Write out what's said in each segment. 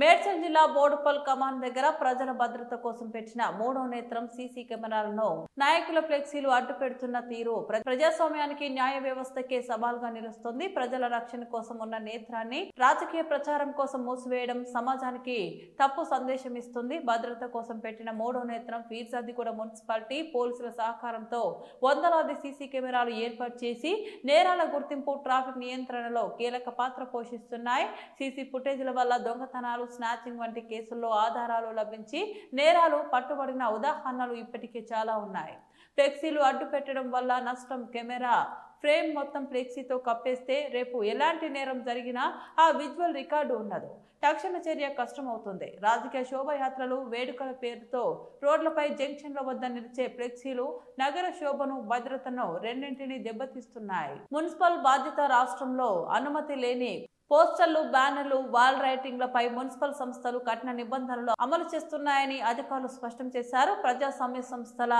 మేడ్చల్ జిల్లా బోడుపల్ కమాండ్ దగ్గర ప్రజల భద్రత కోసం పెట్టిన మూడో నేత్రం సీసీ కెమెరాలను నాయకుల ఫ్లెక్సీలు అడ్డు పెడుతున్న తీరు ప్రజాస్వామ్యానికి న్యాయ వ్యవస్థకే సవాల్గా నిలుస్తుంది. ప్రజల రక్షణ కోసం ఉన్న నేత్రాన్ని రాజకీయ ప్రచారం కోసం మూసివేయడం సమాజానికి తప్పు సందేశం ఇస్తుంది. భద్రత కోసం పెట్టిన మూడో నేత్రం ఫీర్జాదిగూడ మున్సిపాలిటీ పోలీసుల సహకారంతో వందలాది సీసీ కెమెరాలు ఏర్పాటు చేసి నేరాల గుర్తింపు ట్రాఫిక్ నియంత్రణలో కీలక పాత్ర పోషిస్తున్నాయి. సీసీ ఫుటేజ్ల వల్ల దొంగతనాలు స్నాచింగ్ వంటి కేసుల్లో ఆధారాలు లభించి నేరాలు పట్టుబడిన ఉదాహరణలు ఇప్పటికే చాలా ఉన్నాయి. ఫ్లెక్సీలు అడ్డు పెట్టడం వల్ల నష్టం కెమెరా. ఫ్రేమ్ మొత్తం ఫ్లెక్సీతో కప్పేస్తే రేపు ఎలాంటి నేరం జరిగినా ఆ విజువల్ రికార్డు ఉండదు. తక్షణ చర్య కష్టమవుతుంది. రాజకీయ శోభయాత్రలు వేడుకల పేరుతో రోడ్లపై జంక్షన్ల వద్ద నిలిచే ఫ్లెక్సీలు నగర శోభను భద్రతను రెండింటినీ దెబ్బతీస్తున్నాయి. మున్సిపల్ బాధ్యత రాష్ట్రంలో అనుమతి లేని పోస్టర్లు బ్యానర్లు వాల్ రైటింగ్లపై మున్సిపల్ సంస్థలు కఠిన నిబంధనలు అమలు చేస్తున్నాయని అధికారులు స్పష్టం చేశారు. ప్రజాస్వామ్య సంస్థల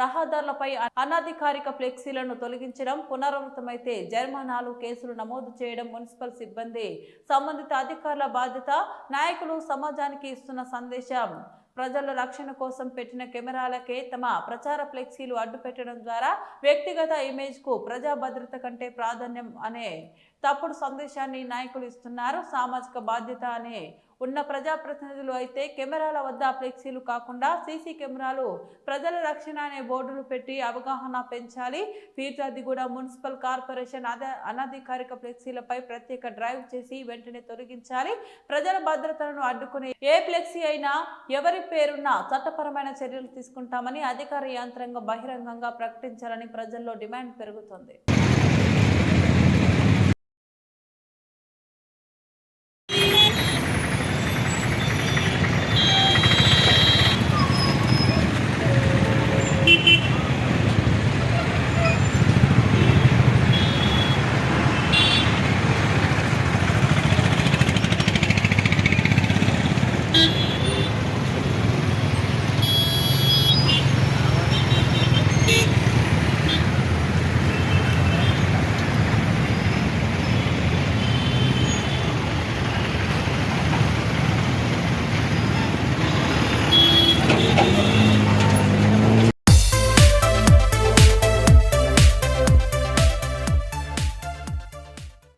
రహదారులపై అనధికారిక ఫ్లెక్సీలను తొలగించడం పునరావృతమైతే జరిమానాలు కేసులు నమోదు చేయడం మున్సిపల్ సిబ్బంది సంబంధిత అధికారుల బాధ్యత. నాయకులు సమాజానికి ఇస్తున్న సందేశం. ప్రజల రక్షణ కోసం పెట్టిన కెమెరాలకే తమ ప్రచార ఫ్లెక్సీలు అడ్డు పెట్టడం ద్వారా వ్యక్తిగత ఇమేజ్కు ప్రజా భద్రత కంటే ప్రాధాన్యం అనే తప్పుడు సందేశాన్ని నాయకులు ఇస్తున్నారు. సామాజిక బాధ్యత అనే ఉన్న ప్రజాప్రతినిధులు అయితే కెమెరాల వద్ద ఫ్లెక్సీలు కాకుండా సీసీ కెమెరాలు ప్రజల రక్షణ అనే బోర్డులు పెట్టి అవగాహన పెంచాలి. ఫీర్జాదిగూడ మున్సిపల్ కార్పొరేషన్ అనధికారిక ఫ్లెక్సీలపై ప్రత్యేక డ్రైవ్ చేసి వెంటనే తొలగించాలి. ప్రజల భద్రతలను అడ్డుకునే ఏ ఫ్లెక్సీ అయినా ఎవరి పేరున్న చట్టపరమైన చర్యలు తీసుకుంటామని అధికార యంత్రాంగం బహిరంగంగా ప్రకటించాలని ప్రజల్లో డిమాండ్ పెరుగుతుంది.